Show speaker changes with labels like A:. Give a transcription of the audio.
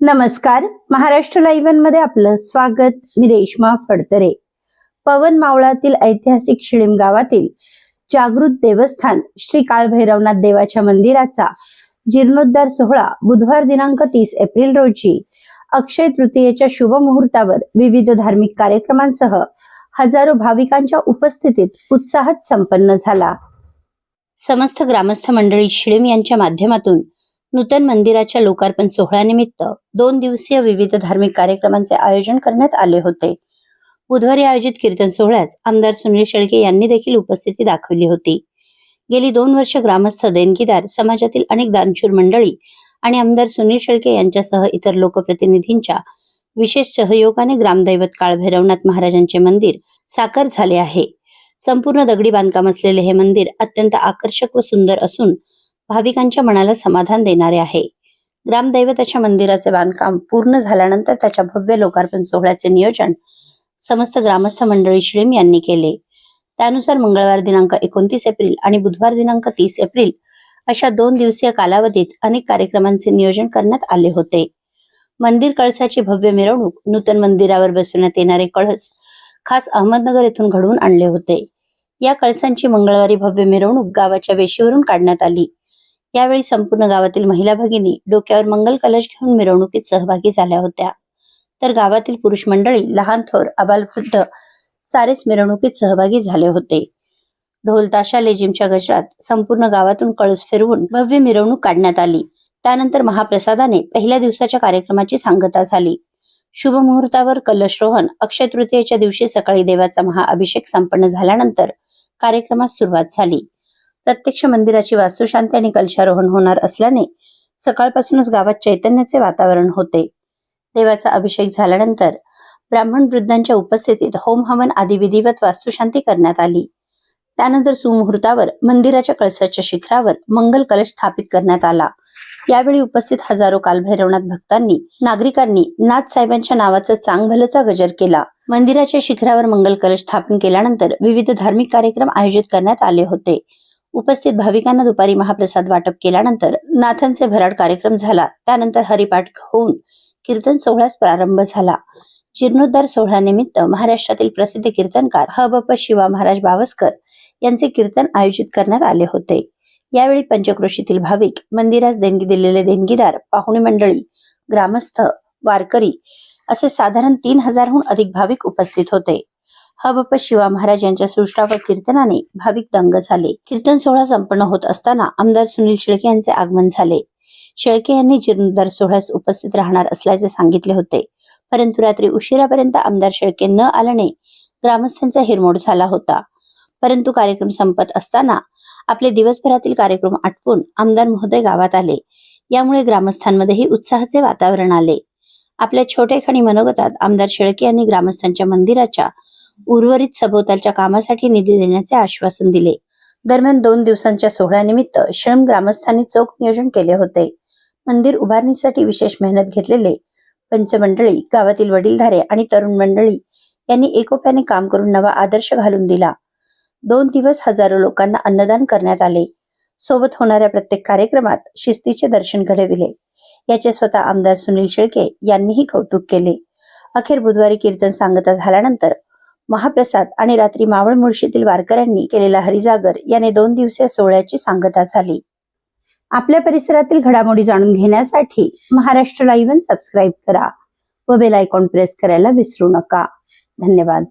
A: नमस्कार. महाराष्ट्र लाईव्हमध्ये आपलं स्वागत. मी रेश्मा फडतरे. पवन मावळातील ऐतिहासिक शिळीम गावातील जागृत देवस्थान श्री काळभैरवनाथ देवाच्या मंदिराचा जीर्णोद्धार सोहळा बुधवार दिनांक तीस एप्रिल रोजी अक्षय तृतीयेच्या शुभ मुहूर्तावर विविध धार्मिक कार्यक्रमांसह हजारो भाविकांच्या उपस्थितीत उत्साहात संपन्न झाला. समस्त ग्रामस्थ मंडळी शिळीम यांच्या माध्यमातून नूतन मंदिराच्या लोकार्पण सोहळ्यानिमित्त दोन दिवसीय विविध धार्मिक कार्यक्रमांचे आयोजन करण्यात आले होते. बुधवारी आयोजित कीर्तन सोहळ्यास आमदार सुनील शेळके यांनी देखील उपस्थिती दाखवली होती. गेली दोन वर्ष ग्रामस्थ देणगीदार समाजातील अनेक दानशूर मंडळी आणि आमदार सुनील शेळके यांच्यासह इतर लोकप्रतिनिधींच्या विशेष सहयोगाने ग्रामदैवत काळभैरवनाथ महाराजांचे मंदिर साकार झाले आहे. संपूर्ण दगडी बांधकाम असलेले हे मंदिर अत्यंत आकर्षक व सुंदर असून भाविकांच्या मनाला समाधान देणारे आहे. ग्रामदैवताच्या मंदिराचे बांधकाम पूर्ण झाल्यानंतर त्याच्या भव्य लोकार्पण सोहळ्याचे नियोजन समस्त ग्रामस्थ मंडळी श्रीम यांनी केले. त्यानुसार मंगळवार दिनांक एकोणतीस एप्रिल आणि बुधवार दिनांक तीस एप्रिल अशा दोन दिवसीय कालावधीत अनेक कार्यक्रमांचे नियोजन करण्यात आले होते. मंदिर कळसाची भव्य मिरवणूक नूतन मंदिरावर बसवण्यात येणारे कळस खास अहमदनगर येथून घडवून आणले होते. या कळसांची मंगळवारी भव्य मिरवणूक गावाच्या वेशीवरून काढण्यात आली. यावेळी संपूर्ण गावातील महिला भगिनी डोक्यावर मंगल कलश घेऊन मिरवणुकीत सहभागी झाल्या होत्या. तर गावातील पुरुष मंडळी लहान थोर अबालवृद्ध सारेच मिरवणुकीत सहभागी झाले होते. ढोल ताशा लेजिमच्या गजरात संपूर्ण गावातून कळस फिरवून भव्य मिरवणूक काढण्यात आली. त्यानंतर महाप्रसादाने पहिल्या दिवसाच्या कार्यक्रमाची सांगता झाली. शुभ मुहूर्तावर कलशरोहण अक्षय तृतीयेच्या दिवशी सकाळी देवाचा महाअभिषेक संपन्न झाल्यानंतर कार्यक्रमास सुरुवात झाली. प्रत्यक्ष मंदिराची वास्तुशांती आणि कलशारोहण होणार असल्याने सकाळपासूनच गावात चैतन्याचे वातावरण होते. देवाचा अभिषेक झाल्यानंतर ब्राह्मण वृद्धांच्या उपस्थितीत होम हवन आदी विधिवत वास्तुशांती करण्यात आली. त्यानंतर सुमुहूर्तावर मंदिराच्या कळसाच्या शिखरावर मंगल कलश स्थापित करण्यात आला. यावेळी उपस्थित हजारो कालभैरवनाथ भक्तांनी नागरिकांनी नाथ साहेबांच्या नावाचा चांगभलचा गजर केला. मंदिराच्या शिखरावर मंगल कलश स्थापन केल्यानंतर विविध धार्मिक कार्यक्रम आयोजित करण्यात आले होते. उपस्थित भाविकांना दुपारी महाप्रसाद वाटप केल्यानंतर नाथांचे भराड कार्यक्रम झाला. त्यानंतर हरिपाठ होऊन कीर्तन सोहळ्यास प्रारंभ झाला. जीर्णोद्धार सोहळ्यानिमित्त महाराष्ट्रातील प्रसिद्ध कीर्तनकार ह शिवा महाराज बावस्कर यांचे कीर्तन आयोजित करण्यात आले होते. यावेळी पंचक्रोशीतील भाविक मंदिरास देणगी दिलेले देणगीदार पाहुणे मंडळी ग्रामस्थ वारकरी असे साधारण तीन हजारहून अधिक भाविक उपस्थित होते. हबप शिवा महाराज यांच्या सृष्टा व कीर्तनाने भाविक दंग झाले. कीर्तन सोहळा संपन्न होत असताना आमदार सुनील शेळके यांचे आगमन झाले. शेळके यांनी जीर्णोद्धार सोहळ्यास उपस्थित राहणार असल्याचे सांगितले होते. परंतु रात्री उशिरापर्यंत आमदार शेळके न आल्याने ग्रामस्थांचा हिरमोड झाला होता. परंतु कार्यक्रम संपत असताना आपले दिवसभरातील कार्यक्रम आटपून आमदार महोदय गावात आले. यामुळे ग्रामस्थांमध्येही उत्साहाचे वातावरण आले. आपल्या छोटेखानी मनोगतात आमदार शेळके यांनी ग्रामस्थांच्या मंदिराच्या उर्वरित सभोवतालच्या कामासाठी निधी देण्याचे आश्वासन दिले. दरम्यान दोन दिवसांच्या सोहळ्यानिमित्त श्रम ग्रामस्थांनी चोख नियोजन केले होते. मंदिर उभारणीसाठी विशेष मेहनत घेतलेले पंचमंडळी गावातील वडीलधारे आणि तरुण मंडळी यांनी एकोप्याने काम करून नवा आदर्श घालून दिला. दोन दिवस हजारो लोकांना अन्नदान करण्यात आले. सोबत होणाऱ्या प्रत्येक कार्यक्रमात शिस्तीचे दर्शन घडविले याचे स्वतः आमदार सुनील शेळके यांनीही कौतुक केले. अखेर बुधवारी कीर्तन सांगता झाल्यानंतर महाप्रसाद आणि रात्री मावळ मुळशीतील वारकऱ्यांनी केलेला हरिजागर याने दोन दिवसीय सोहळ्याची सांगता झाली. आपल्या परिसरातील घडामोडी जाणून घेण्यासाठी महाराष्ट्र लाईव्ह सबस्क्राईब करा व बेल आयकॉन प्रेस करायला विसरू नका. धन्यवाद.